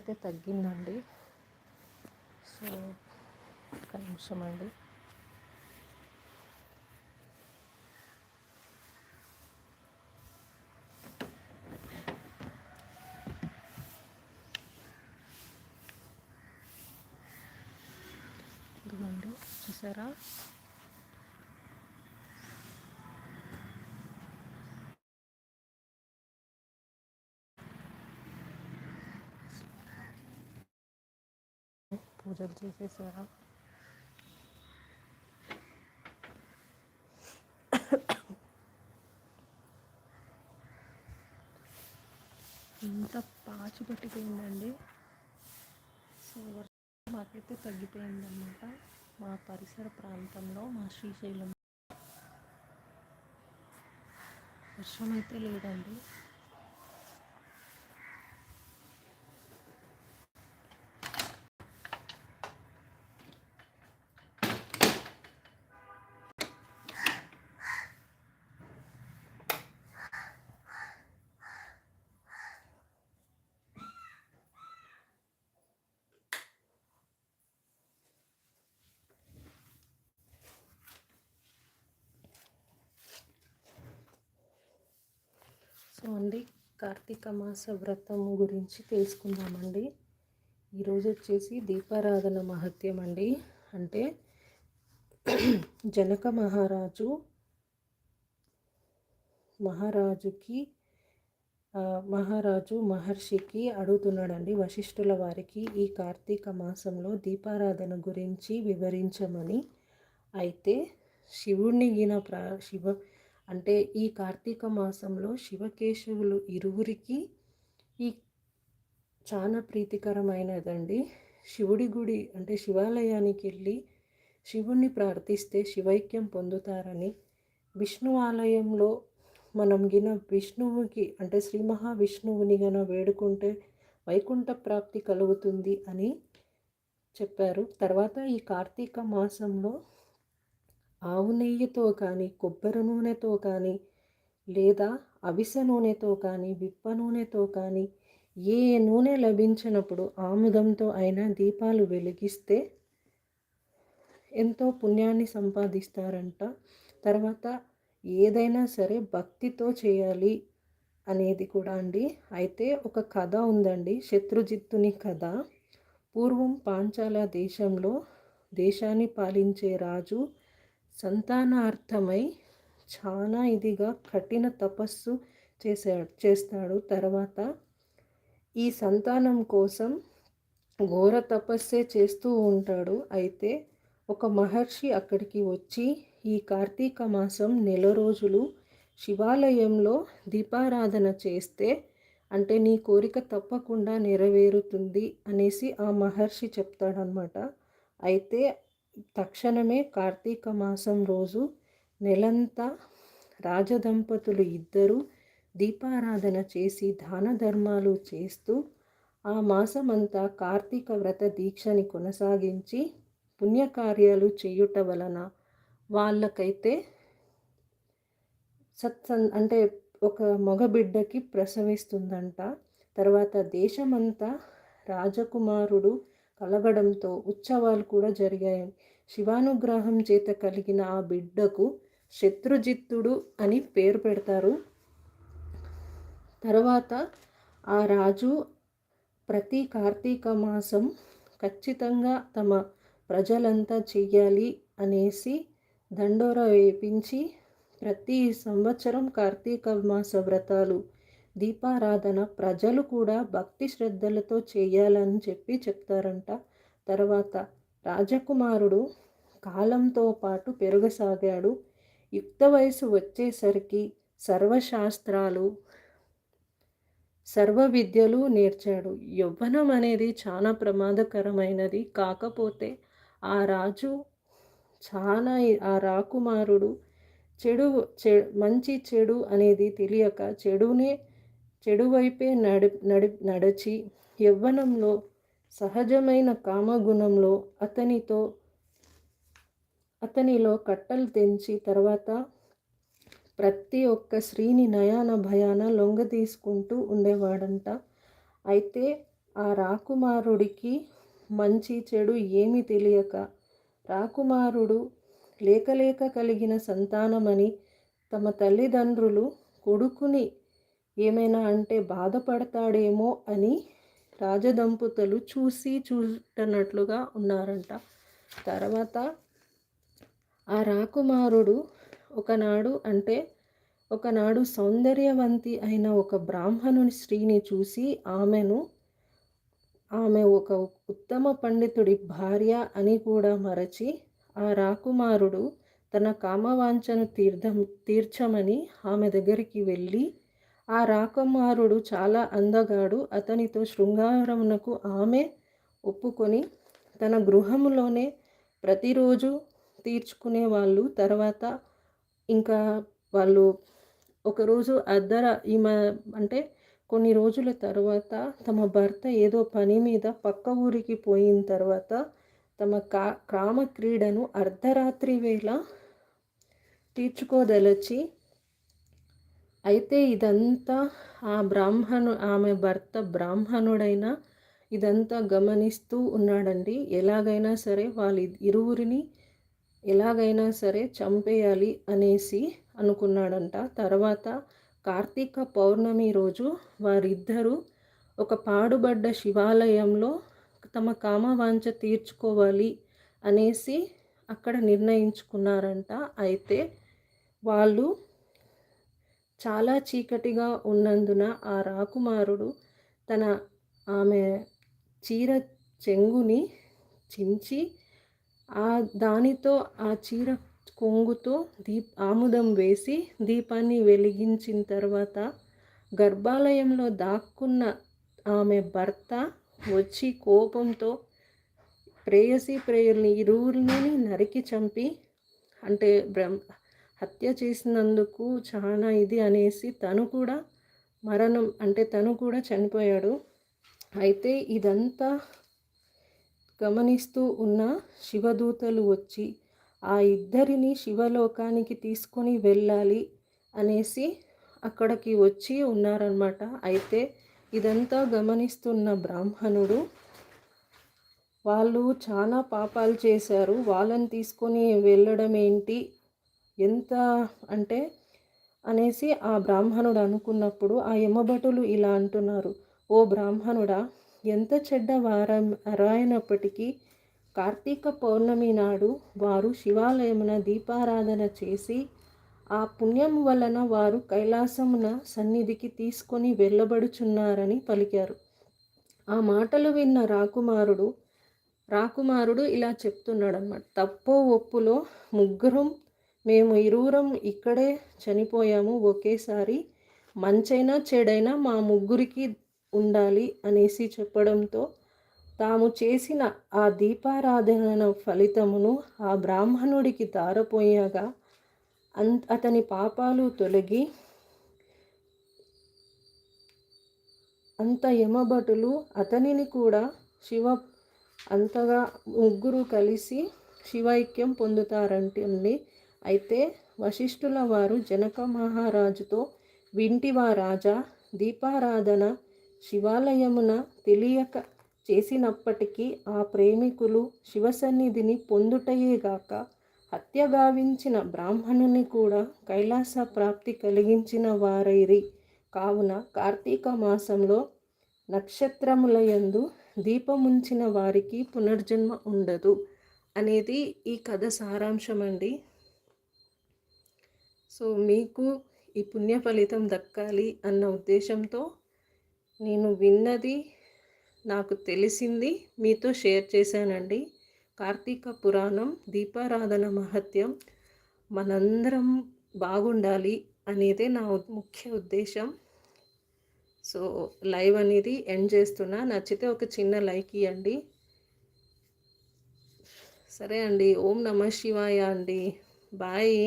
అయితే తగ్గిందండి. సో ఒక నిమిషం అండి. చూసారా? పూజలు చేసేసారా. ఇంత పాచి పట్టిపోయిందండి. సో వర్షం మాకైతే తగ్గిపోయిందన్నమాట. మా పరిసర ప్రాంతంలో మా శ్రీశైలం. వర్షం అయితే లేదండి. సో అండి కార్తీక మాస వ్రతం గురించి తెలుసుకుందామండి. ఈరోజు వచ్చేసి దీపారాధన మహత్యం అండి. అంటే జనక మహారాజు మహారాజుకి మహారాజు మహర్షికి అడుగుతున్నాడండి వశిష్ఠుల వారికి ఈ కార్తీక మాసంలో దీపారాధన గురించి వివరించమని. అయితే శివుణ్ణి గిన ప్రా శివ అంటే ఈ కార్తీక మాసంలో శివకేశవులు ఇరువురికి ఈ చాలా ప్రీతికరమైనదండి. శివుడి గుడి అంటే శివాలయానికి వెళ్ళి శివుణ్ణి ప్రార్థిస్తే శివైక్యం పొందుతారని విష్ణు ఆలయంలో మనం గిన విష్ణువుకి అంటే శ్రీ మహావిష్ణువుని గన వేడుకుంటే వైకుంఠ ప్రాప్తి కలుగుతుంది అని చెప్పారు. తర్వాత ఈ కార్తీక మాసంలో ఆవు నెయ్యితో కానీ కొబ్బరి నూనెతో కానీ లేదా అవిసె నూనెతో కానీ విప్ప నూనెతో కానీ ఏ నూనె లభించినప్పుడు ఆముదంతో అయినా దీపాలు వెలిగిస్తే ఎంతో పుణ్యాన్ని సంపాదిస్తారంట. తర్వాత ఏదైనా సరే భక్తితో చేయాలి అనేది కూడా అండి. అయితే ఒక కథ ఉందండి. శత్రుజిత్తుని కథ. పూర్వం పాంచాల దేశంలో దేశాన్ని పాలించే రాజు సంతానార్థమై చాలా ఇదిగా కఠిన తపస్సు చేశాడు చేస్తాడు. తర్వాత ఈ సంతానం కోసం ఘోర తపస్సే చేస్తూ ఉంటాడు. అయితే ఒక మహర్షి అక్కడికి వచ్చి ఈ కార్తీక మాసం నెల రోజులు శివాలయంలో దీపారాధన చేస్తే అంటే నీ కోరిక తప్పకుండా నెరవేరుతుంది అనేసి ఆ మహర్షి చెప్తాడనమాట అయితే తక్షణమే కార్తీక మాసం రోజు నెలంతా రాజదంపతులు ఇద్దరు దీపారాధన చేసి దాన ధర్మాలు చేస్తూ ఆ మాసమంతా కార్తీక వ్రత దీక్షని కొనసాగించి పుణ్యకార్యాలు చేయుట వలన వాళ్ళకైతే సత్సన్ అంటే ఒక మగబిడ్డకి ప్రసవిస్తుందంట. తర్వాత దేశమంతా రాజకుమారుడు కలగడంతో ఉత్సవాలు కూడా జరిగాయి శివానుగ్రహం చేత కలిగిన ఆ బిడ్డకు శత్రుజిత్తుడు అని పేరు పెడతారు. తర్వాత ఆ రాజు ప్రతి కార్తీక మాసం ఖచ్చితంగా తమ ప్రజలంతా చెయ్యాలి అనేసి దండోర వేపించి ప్రతి సంవత్సరం కార్తీక మాస వ్రతాలు దీపారాధన ప్రజలు కూడా భక్తి శ్రద్ధలతో చేయాలని చెప్పి చెప్తారంట. తర్వాత రాజకుమారుడు కాలంతో పాటు పెరగసాగాడు. యుక్త వయసు వచ్చేసరికి సర్వశాస్త్రాలు సర్వ విద్యలు నేర్చాడు. యవ్వనం అనేది చాలా ప్రమాదకరమైనది. కాకపోతే ఆ రాజు చాలా ఆ రాకుమారుడు చెడు చె మంచి చెడు అనేది తెలియక చెడునే చెడు వైపే నడి నడి నడిచి యవ్వనంలో సహజమైన కామగుణంలో అతనితో అతనిలో కట్టలు తెంచి తర్వాత ప్రతి ఒక్క స్త్రీని నయాన భయాన లొంగ తీసుకుంటూ ఉండేవాడంట. అయితే ఆ రాకుమారుడికి మంచి చెడు ఏమి తెలియక రాకుమారుడు లేకలేక కలిగిన సంతానమని తమ తల్లిదండ్రులు కొడుకుని ఏమైనా అంటే బాధపడతాడేమో అని రాజదంపతులు చూసి చూడనట్లుగా ఉన్నారంట. తర్వాత ఆ రాకుమారుడు ఒకనాడు అంటే ఒకనాడు సౌందర్యవంతి అయిన ఒక బ్రాహ్మణుని స్త్రీని చూసి ఆమెను ఆమె ఒక ఉత్తమ పండితుడి భార్య అని కూడా మరచి ఆ రాకుమారుడు తన కామవాంఛను తీర్థం తీర్చమని ఆమె దగ్గరికి వెళ్ళి ఆ రాకుమారుడు చాలా అందగాడు. అతనితో శృంగారమునకు ఆమె ఒప్పుకొని తన గృహములోనే ప్రతిరోజు తీర్చుకునే వాళ్ళు తర్వాత ఇంకా వాళ్ళు ఒకరోజు అద్దర ఈమె అంటే కొన్ని రోజుల తర్వాత తమ భర్త ఏదో పని మీద పక్క ఊరికి పోయిన తర్వాత తమ కా కామ క్రీడను అర్ధరాత్రి వేళ తీర్చుకోదలచి అయితే ఇదంతా ఆ బ్రాహ్మణు ఆమె భర్త బ్రాహ్మణుడైనా ఇదంతా గమనిస్తూ ఉన్నాడండి. ఎలాగైనా సరే వాళ్ళ ఇరువురిని ఎలాగైనా సరే చంపేయాలి అనేసి అనుకున్నాడంట. తర్వాత కార్తీక పౌర్ణమి రోజు వారిద్దరూ ఒక పాడుబడ్డ శివాలయంలో తమ కామవాంఛ తీర్చుకోవాలి అనేసి అక్కడ నిర్ణయించుకున్నారంట. అయితే వాళ్ళు చాలా చీకటిగా ఉన్నందున ఆ రాకుమారుడు తన ఆమె చీర చెంగుని చించి ఆ దానితో ఆ చీర కొంగుతో దీప్ ఆముదం వేసి దీపాన్ని వెలిగించిన తర్వాత గర్భాలయంలో దాక్కున్న ఆమె భర్త వచ్చి కోపంతో ప్రేయసి ప్రేయర్ని ఇరువురిని నరికి చంపి అంటే బ్రహ్మ హత్య చేసినందుకు చాలా ఇది అనేసి తను కూడా మరణం అంటే తను కూడా చనిపోయాడు. అయితే ఇదంతా గమనిస్తూ ఉన్న శివదూతలు వచ్చి ఆ ఇద్దరిని శివలోకానికి తీసుకొని వెళ్ళాలి అనేసి అక్కడికి వచ్చి ఉన్నారనమాట అయితే ఇదంతా గమనిస్తున్న బ్రాహ్మణుడు వాళ్ళు చాలా పాపాలు చేశారు. వాళ్ళని తీసుకొని వెళ్ళడం ఏంటి ఎంత అంటే అనేసి ఆ బ్రాహ్మణుడు అనుకున్నప్పుడు ఆ యమభటులు ఇలా అంటున్నారు ఓ బ్రాహ్మణుడా ఎంత చెడ్డ వారం అరాయినప్పటికీ కార్తీక పౌర్ణమి నాడు వారు శివాలయమున దీపారాధన చేసి ఆ పుణ్యం వలన వారు కైలాసమున సన్నిధికి తీసుకొని వెళ్ళబడుచున్నారని పలికారు. ఆ మాటలు విన్న రాకుమారుడు రాకుమారుడు ఇలా చెప్తున్నాడు అన్నమాట తప్పో ఒప్పులో ముగ్గురం మేము ఇరువురం ఇక్కడే చనిపోయాము ఒకేసారి మంచైనా చెడైనా మా ముగ్గురికి ఉండాలి అనేసి చెప్పడంతో తాము చేసిన ఆ దీపారాధన ఫలితమును ఆ బ్రాహ్మణుడికి తారపోయాగా అన్ అతని పాపాలు తొలగి అంత యమభటులు అతనిని కూడా శివ అంతగా ముగ్గురు కలిసి శివైక్యం పొందుతారంటుంది అయితే వశిష్ఠుల వారు జనక మహారాజుతో వింటివా రాజా దీపారాధన శివాలయమున తెలియక చేసినప్పటికీ ఆ ప్రేమికులు శివసన్నిధిని పొందుటయేగాక హత్య గావించిన బ్రాహ్మణుని కూడా కైలాస ప్రాప్తి కలిగించిన వారైరి. కావున కార్తీక మాసంలో నక్షత్రములయందు దీపముంచిన వారికి పునర్జన్మ ఉండదు అనేది ఈ కథ సారాంశం అండి సో మీకు ఈ పుణ్య ఫలితం దక్కాలి అన్న ఉద్దేశంతో నేను విన్నది నాకు తెలిసింది మీతో షేర్ చేశానండి. కార్తీక పురాణం దీపారాధన మహత్యం మనందరం బాగుండాలి అనేదే నా ముఖ్య ఉద్దేశం. సో లైవ్ అనేది ఎండ్ చేస్తున్నా నచ్చితే ఒక చిన్న లైక్ ఇవ్వండి సరే అండి ఓం నమ శివాయ అండి. బాయ్.